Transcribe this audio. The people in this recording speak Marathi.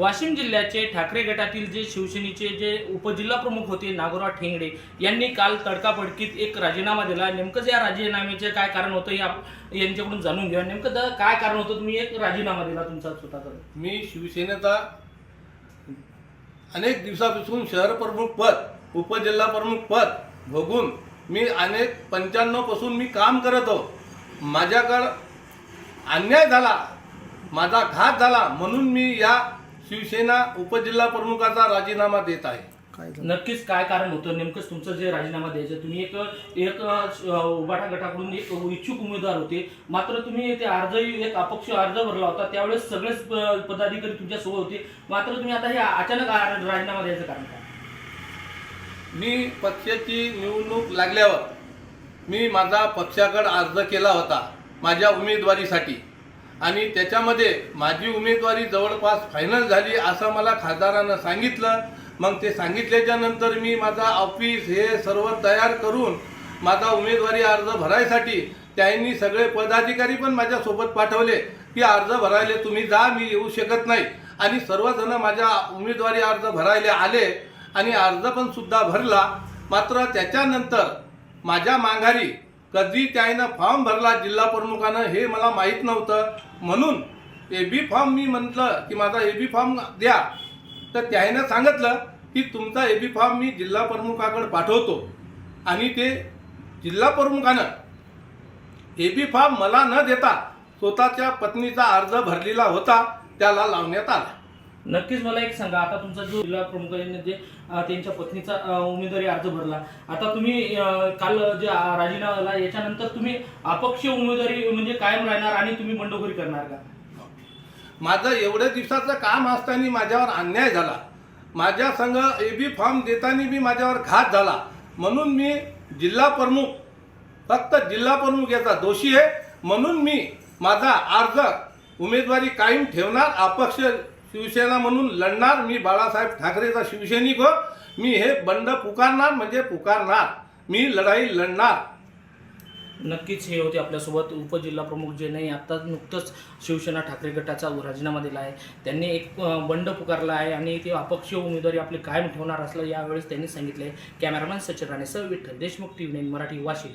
वाशिम जिल्ह्याचे ठाकरे गटातील जे शिवसेनेचे जे उपजिल्हा प्रमुख होते नागोराव ठेंगडे यांनी काल तडकाफडकीत एक राजीनामा दिला. नेमकं या राजीनाम्याचे काय कारण होतं या यांच्याकडून जाणून घ्या नेमकं द- काय कारण होतं? तुम्ही एक राजीनामा दिला तुमचा स्वतःचा. मी शिवसेनेचा अनेक दिवसापासून शहर प्रमुख पद उपजिल्हा प्रमुख पद भोगून मी अनेक पंच्याण्णवपासून मी काम करत हो माझ्याकडं अन्याय झाला माझा घात झाला म्हणून मी या शिवसेना उपजिल्हा प्रमुखाचा राजीनामा देत आहे. नक्कीच काय कारण होतं? नेमकंच तुमचं जे राजीनामा द्यायचं तुम्ही एक एक उबाटा गटाकडून एक इच्छुक उमेदवार होते. मात्र तुम्ही ते अर्ज एक अपक्ष अर्ज भरला होता. त्यावेळेस सगळेच प- पदाधिकारी तुमच्यासोबत होते. मात्र तुम्ही आता हे अचानक राजीनामा द्यायचं कारण काय? मी पक्षाची निवडणूक लागल्यावर मी माझा पक्षाकडे अर्ज केला होता माझ्या उमेदवारीसाठी. आणि त्याच्यामध्ये माझी उमेदवारी जवळपास फायनल झाली असं मला खासदारानं सांगितलं. मग ते सांगितल्याच्या नंतर मी माझा ऑफिस हे सर्व तयार करून माझा उमेदवारी अर्ज भरायसाठी त्यांनी सगळे पदाधिकारी पण माझ्यासोबत पाठवले की अर्ज भरायले तुम्ही जा मी येऊ शकत नाही. आणि सर्वजण माझ्या उमेदवारी अर्ज भरायला आले आणि अर्ज पण सुद्धा भरला. मात्र त्याच्यानंतर माझ्या माघारी कधी त्यानं फॉर्म भरला जिल्हा प्रमुखानं हे मला माहीत नव्हतं. म्हणून ए बी फॉर्म मी म्हटलं की माझा ए बी फॉर्म द्या. तर त्यानं सांगितलं की तुमचा ए बी फॉर्म मी जिल्हा प्रमुखाकडे पाठवतो. आणि ते जिल्हा प्रमुखानं ए बी फॉर्म मला न देता स्वतःच्या पत्नीचा अर्ज भरलेला होता त्याला लावण्यात आला. नक्कीच मला एक सांगा आता तुमचा जो जिल्हा प्रमुखांनी जे म्हणजे, त्यांच्या पत्नीचा उमेदवारी अर्ज भरला. आता तुम्ही काल जे राजीनामा झाला याच्यानंतर तुम्ही अपक्ष उमेदवारी म्हणजे कायम राहणार आणि तुम्ही बंडखोरी करणार का? माझं एवढ्या दिवसाचं काम असताना माझ्यावर अन्याय झाला. माझ्या संघ ए बी फॉर्म देताना बी माझ्यावर घात झाला. म्हणून मी जिल्हा प्रमुख फक्त जिल्हा प्रमुख याचा दोषी आहे. म्हणून मी माझा अर्ज उमेदवारी कायम ठेवणार अपक्ष शिवसेना म्हणून लढणार मी बाळासाहेब ठाकरेचा शिवसैनिक हो. मी हे बंड पुकारणार म्हणजे पुकारणार. मी लढाई लढणार. नक्कीच हे होते आपल्यासोबत उपजिल्हा प्रमुख जे नाही आत्ता नुकतंच शिवसेना ठाकरे गटाचा राजीनामा दिला आहे. त्यांनी एक बंड पुकारला आहे आणि ते अपक्ष उमेदवारी आपली कायम ठेवणार असलं यावेळेस त्यांनी सांगितलं आहे cameraman Sachin Rane sir Vitthal Deshmukh T V Marathi Washim.